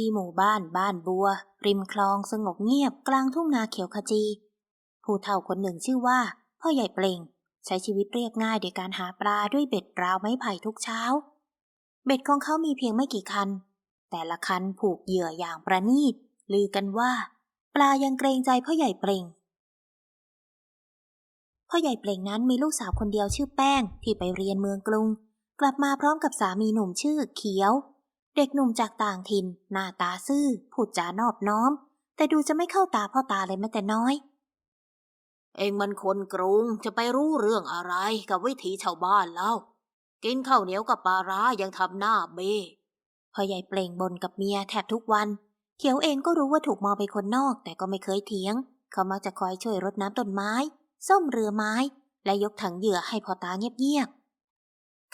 ที่หมู่บ้านบ้านบัว ริมคลองสงบเงียบกลางทุ่งนาเขียวขจี ผู้เฒ่าคนหนึ่งชื่อว่า พ่อใหญ่เปล่ง ใช้ชีวิตเรียบง่ายโดยการหาปลาด้วยเบ็ดราวไม้ไผ่ทุกเช้า เบ็ดของเขามีเพียงไม่กี่คัน แต่ละคันผูกเหยื่ออย่างประณีต ลือกันว่า ปลายังเกรงใจพ่อใหญ่เปล่งพ่อใหญ่เปล่งนั้นมีลูกสาวคนเดียวชื่อแป้งที่ไปเรียนเมืองกรุง กลับมาพร้อมกับสามีหนุ่มชื่อเขียว เด็กหนุ่มจากต่างถิ่น หน้าตาซื่อ พูดจานอบน้อม แต่ดูจะไม่เข้าตาพ่อตาเลยแม้แต่น้อย เองมันคนกรุงจะไปรู้เรื่องอะไรกับวิถีชาวบ้านเล่ากินข้าวเหนียวกับปลาร้ายังทำหน้าเบ้พ่อใหญ่เปล่งบนกับเมียแทบทุกวัน เขียวเองก็รู้ว่าถูกมองเป็นคนนอกแต่ก็ไม่เคยเถียง เขามักจะคอยช่วยรดน้ำต้นไม้ ส้มเรือไม้ และยกถังเหยื่อให้พ่อตาเงียบๆ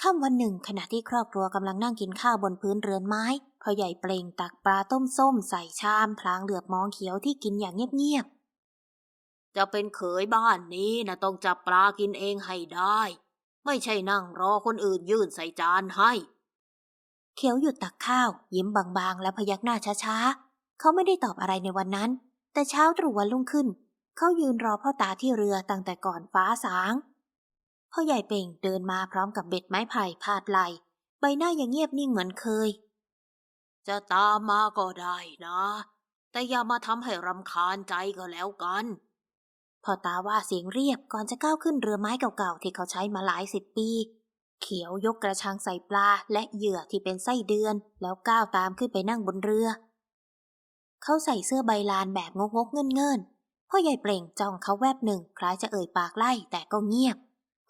ค่ำวันหนึ่งขณะที่ครอบครัวกำลังนั่งกินข้าวบนพื้นเรือนไม้พ่อใหญ่เปล่งตักปลาต้มส้มใส่ชาม พลางเหลือบมองเขียวที่กินอย่างเงียบๆ จะเป็นเขยบ้านนี้นะต้องจับปลากินเองให้ได้ ไม่ใช่นั่งรอคนอื่นยื่นใส่จานให้ เขียวหยุดตักข้าว ยิ้มบางๆ และพยักหน้าช้าๆ เขาไม่ได้ตอบอะไรในวันนั้น แต่เช้าตรู่วันรุ่งขึ้น เขายืนรอพ่อตาที่เรือตั้งแต่ก่อนฟ้าสาง พ่อใหญ่เป่งเดินมาพร้อมกับเบ็ดไม้ไผ่พาดไหลใบหน้ายังเงียบนิ่งเหมือนเคย จะตามมาก็ได้นะ แต่อย่ามาทำให้รำคาญใจก็แล้วกันพ่อตาว่าเสียงเรียบก่อนจะก้าวขึ้นเรือไม้เก่าๆที่เขาใช้มาหลายสิบปี เขียวยกกระชังใส่ปลาและเหยื่อที่เป็นไส้เดือน แล้วก้าวตามขึ้นไปนั่งบนเรือ เขาใส่เสื้อใบลานแบบงกงกเงินเงินๆพ่อใหญ่เปล่งจ้องเขาแวบหนึ่งคล้ายจะเอ่ยปากไล่แต่ก็เงียบ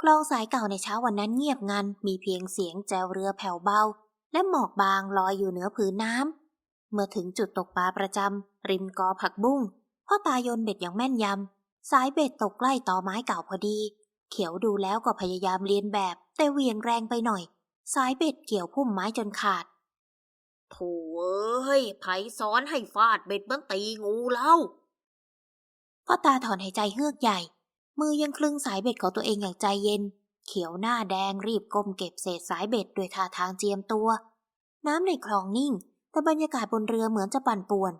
คลองสายเก่าในเช้าวันนั้นเงียบงันมีเพียงเสียงแจวเรือแผ่วเบา และหมอกบางลอยอยู่เหนือผืนน้ำเมื่อถึงจุดตกปลาประจำริมกอผักบุ้งพ่อตาโยนเบ็ดอย่างแม่นยำ สายเบ็ดตกใกล้ต่อไม้เก่าพอดี เขียวดูแล้วก็พยายามเลียนแบบ แต่เหวียงแรงไปหน่อย สายเบ็ดเกี่ยวพุ่มไม้จนขาดโถ่เอ้ยไผสอนให้ฟาดเบ็ดเหมันตีงูเล่าพ่อตาถอนหายใจเฮือกใหญ่ มือยังคลึงสายเบ็ดของตัวเองอย่างใจเย็น เขียวหน้าแดงรีบก้มเก็บเศษสายเบ็ดด้วยท่าทางเจียมตัว น้ำในคลองนิ่ง แต่บรรยากาศบนเรือเหมือนจะปั่นป่วน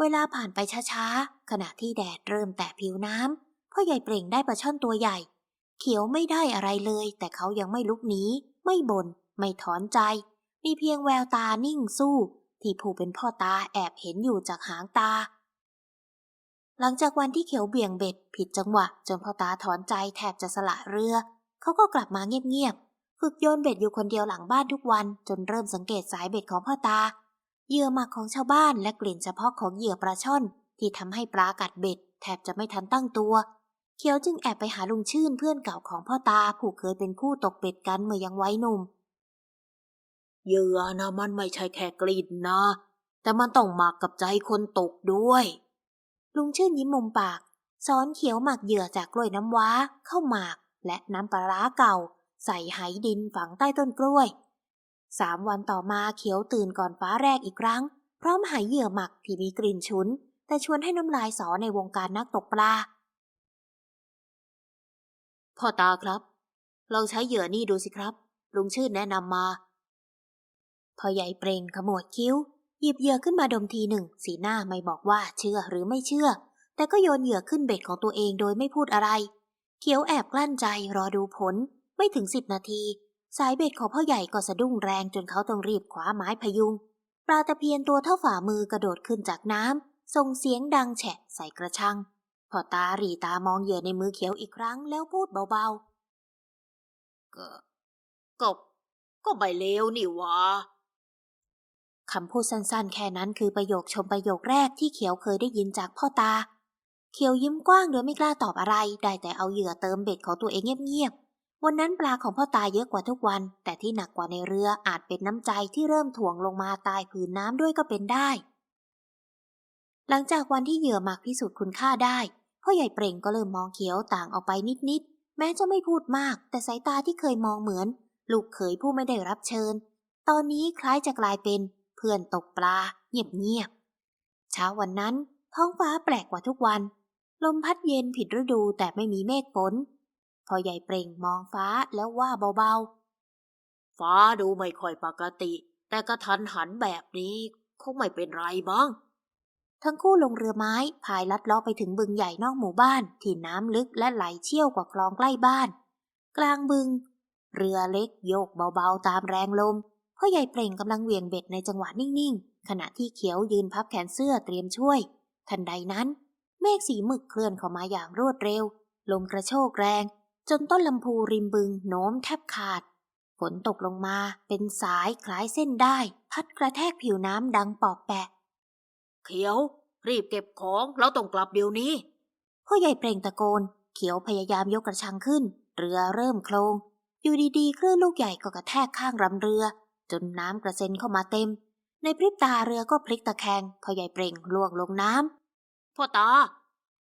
เวลาผ่านไปช้าๆ ขณะที่แดดเริ่มแตะผิวน้ำพ่อใหญ่เปล่งได้ปลาช่อนตัวใหญ่ เขียวไม่ได้อะไรเลย แต่เขายังไม่ลุกหนี ไม่บน่น ไม่ถอนใจ มีเพียงแววตานิ่งสู้ ที่ผู้เป็นพ่อตาแอบเห็นอยู่จากหางตา หลังจากวันที่เขียวเบี่ยงเบ็ดผิดจังหวะ จนพ่อตาถอนใจแทบจะสละเรือ เขาก็กลับมาเงียบๆ ฝึกโยนเบ็ดอยู่คนเดียวหลังบ้านทุกวันจนเริ่มสังเกตสายเบ็ดของพ่อตา เหยื่อหมักของชาวบ้านและกลิ่นเฉพาะของเหยื่อปลาช่อน ที่ทำให้ปลากัดเบ็ด แทบจะไม่ทันตั้งตัว เขียวจึงแอบไปหาลุงชื่นเพื่อนเก่าของพ่อตาผู้เคยเป็นคู่ตกเบ็ดกันเมื่อยังไวัยหนุ่ม เหยื่อนะมันไม่ใช่แค่กลิ่นนะ แต่มันต้องหมักกับใจคนตกด้วย ลุงชื่นยิ้มมุมปากสอนเขียวหมักเหยื่อจากกล้วยน้ำว้าเข้าหมาก และน้ำปลาร้าเก่า ใส่ไหดินฝังใต้ต้นกล้วยสามวันต่อมาเขียวตื่นก่อนฟ้าแรกอีกครั้ง พร้อมหายเหยื่อหมักที่มีกลิ่นฉุน แต่ชวนให้น้ำลายสอในวงการนักตกปลา พ่อตาครับลองใช้เหยื่อนี่ดูสิครับ ลุงชื่นแนะนำมาพ่อใหญ่เปล่งขมวดคิ้ว หยิบเหยื่อขึ้นมาดมทีหนึ่ง สีหน้าไม่บอกว่าเชื่อหรือไม่เชื่อ แต่ก็โยนเหยื่อขึ้นเบ็ดของตัวเองโดยไม่พูดอะไร เขียวแอบกลั้นใจรอดูผล ไม่ถึงสิบนาที สายเบ็ดของพ่อใหญ่ก็สะดุ้งแรงจนเขาต้องรีบคว้าไม้พยุง ปลาตะเพียนตัวเท่าฝ่ามือกระโดดขึ้นจากน้ำส่งเสียงดังแฉะใส่กระชัง พอตาหรีตามองเหยื่อในมือเขียวอีกครั้งแล้วพูดเบาก็ก็ก็ไม่เลวนี่หวะ คำพูดสั้นๆ แค่นั้นคือประโยคชมประโยคแรกที่เขียวเคยได้ยินจากพ่อตา เขียวยิ้มกว้างโดยไม่กล้าตอบอะไร ได้แต่เอาเหยื่อเติมเบ็ดของตัวเองเงียบๆ วันนั้นปลาของพ่อตาเยอะกว่าทุกวัน แต่ที่หนักกว่าในเรืออาจเป็นน้ำใจที่เริ่มถ่วงลงมาตายผืนน้ำด้วยก็เป็นได้ หลังจากวันที่เหยื่อหมักพิสูจน์คุณค่าได้พ่อใหญ่เปล่งก็เริ่มมองเขียวต่างออกไปนิดๆ แม้จะไม่พูดมาก แต่สายตาที่เคยมองเหมือน ลูกเขยผู้ไม่ได้รับเชิญ ตอนนี้คล้ายจะกลายเป็น พื่อนตกปลาเงียบๆเช้าวันนั้นท้องฟ้าแปลกกว่าทุกวัน ลมพัดเย็นผิดฤดูแต่ไม่มีเมฆฝนพอใหญ่เปล่งมองฟ้าแล้วว่าเบาๆ ฟ้าดูไม่ค่อยปกติ แต่กระทันหันแบบนี้คงไม่เป็นไรบ้าง ทั้งคู่ลงเรือไม้พายลัดเลาะไปถึงบึงใหญ่นอกหมู่บ้าน ที่น้ำลึกและไหลเชี่ยวกว่าคลองใกล้บ้าน กลางบึง เรือเล็กโยกเบาๆตามแรงลม พ่อใหญ่เปล่งกำลังเหวี่ยงเบ็ดในจังหวะนิ่งๆ ขณะที่เขียวยืนพับแขนเสื้อเตรียมช่วย ทันใดนั้น เมฆสีหมึกเคลื่อนเข้ามาอย่างรวดเร็ว ลมกระโชกแรง จนต้นลำพูริมบึงโน้มแทบขาด ฝนตกลงมาเป็นสายคล้ายเส้นได้ พัดกระแทกผิวน้ำดังปอกแปะ เขียว รีบเก็บของเราต้องกลับเดี๋ยวนี้พ่อใหญ่เปล่งตะโกน เขียวพยายามยกกระชังขึ้น เรือเริ่มโคลงอยู่ดีๆคลื่นลูกใหญ่ก็กระแทกข้างรำเรือ จนน้ำกระเซ็นเข้ามาเต็ม ในพริบตาเรือก็พลิกตะแคงพ่อใหญ่เปล่งล่วงลงน้ำพ่อตา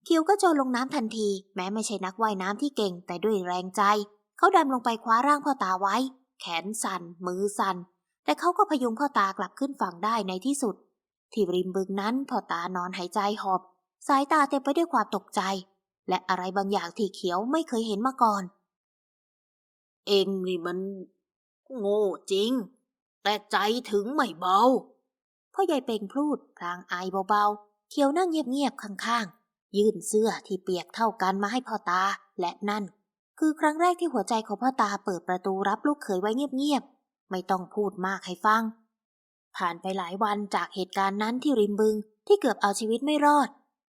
เขียวก็โจรลงน้ำทันที แม้ไม่ใช่นักว่ายน้ำที่เก่งแต่ด้วยแรงใจ เขาดำลงไปคว้าร่างพ่อตาไว้ แขนสั่น มือสั่น แต่เขาก็พยุงพ่อตากลับขึ้นฝั่งได้ในที่สุด ที่ริมบึงนั้นพ่อตานอนหายใจหอบ สายตาเต็มไปด้วยความตกใจ และอะไรบางอย่างที่เขียวไม่เคยเห็นมาก่อน เองนี่มัน โง่จริง แต่ใจถึงไม่เบา พ่อใหญ่เป่งพูดพลางอายเบาๆ เขียวนั่งเงียบๆ ข้างๆ ยื่นเสื้อที่เปียกเท่ากันมาให้พ่อตา และนั่น คือครั้งแรกที่หัวใจของพ่อตาเปิดประตูรับลูกเขยไว้เงียบๆ ไม่ต้องพูดมากให้ฟัง ผ่านไปหลายวันจากเหตุการณ์นั้นที่ริมบึงที่เกือบเอาชีวิตไม่รอด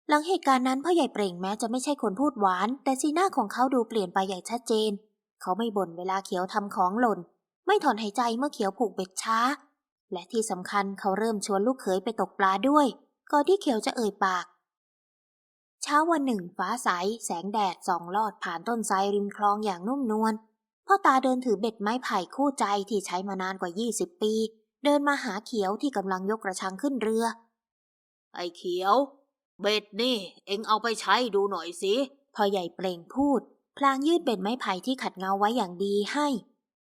หลังเหตุการณ์นั้นพ่อใหญ่เปล่งแม้จะไม่ใช่คนพูดหวาน แต่สีหน้าของเขาดูเปลี่ยนไปอย่างชัดเจน เขาไม่บ่นเวลาเขียวทำของหล่น ไม่ถอนหายใจเมื่อเขียวผูกเบ็ดช้า และที่สำคัญเขาเริ่มชวนลูกเขยไปตกปลาด้วย ก่อนที่เขียวจะเอ่ยปาก เช้าวันหนึ่ง ฟ้าใสแสงแดดส่องลอดผ่านต้นไทรริมคลองอย่างนุ่มนวลพ่อตาเดินถือเบ็ดไม้ไผ่คู่ใจที่ใช้มานานกว่า 20 ปี เดินมาหาเขียวที่กำลังยกกระชังขึ้นเรือ ไอ้เขียว เบ็ดนี่ เอ็งเอาไปใช้ดูหน่อยสิพ่อใหญ่เปล่งพูด พลางยืดเบ็ดไม้ไผ่ที่ขัดเงาไว้อย่างดีให้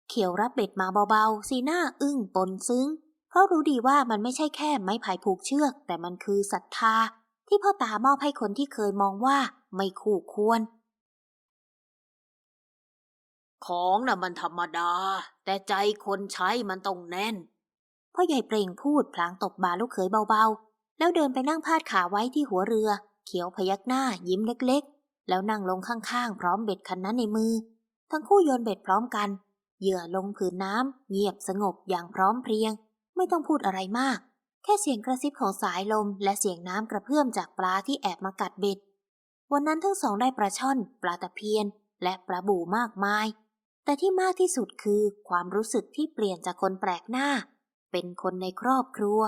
เขียวรับเบ็ดมาเบาๆ สีหน้าอึ้งปนซึ้ง เพราะรู้ดีว่ามันไม่ใช่แค่ไม้ไผ่ผูกเชือก แต่มันคือศรัทธา ที่พ่อตามอบให้คนที่เคยมองว่าไม่คู่ควร ของน่ะมันธรรมดา แต่ใจคนใช้มันต้องแน่น พ่อใหญ่เปล่งพูดพลางตบบ่าลูกเขยเบาๆ แล้วเดินไปนั่งพาดขาไว้ที่หัวเรือ เขียวพยักหน้ายิ้มเล็กๆ แล้วนั่งลงข้างๆ พร้อมเบ็ดคันนั้นในมือ ทั้งคู่โยนเบ็ดพร้อมกัน เหยื่อลงผืนน้ำเงียบสงบอย่างพร้อมเพรียง ไม่ต้องพูดอะไรมาก แค่เสียงกระซิบของสายลม และเสียงน้ำกระเพื่อมจากปลาที่แอบมากัดเบ็ด วันนั้นทั้งสองได้ปลาช่อน ปลาตะเพียน และปลาบู่มากมาย แต่ที่มากที่สุดคือความรู้สึกที่เปลี่ยนจากคนแปลกหน้า เป็นคนในครอบครัว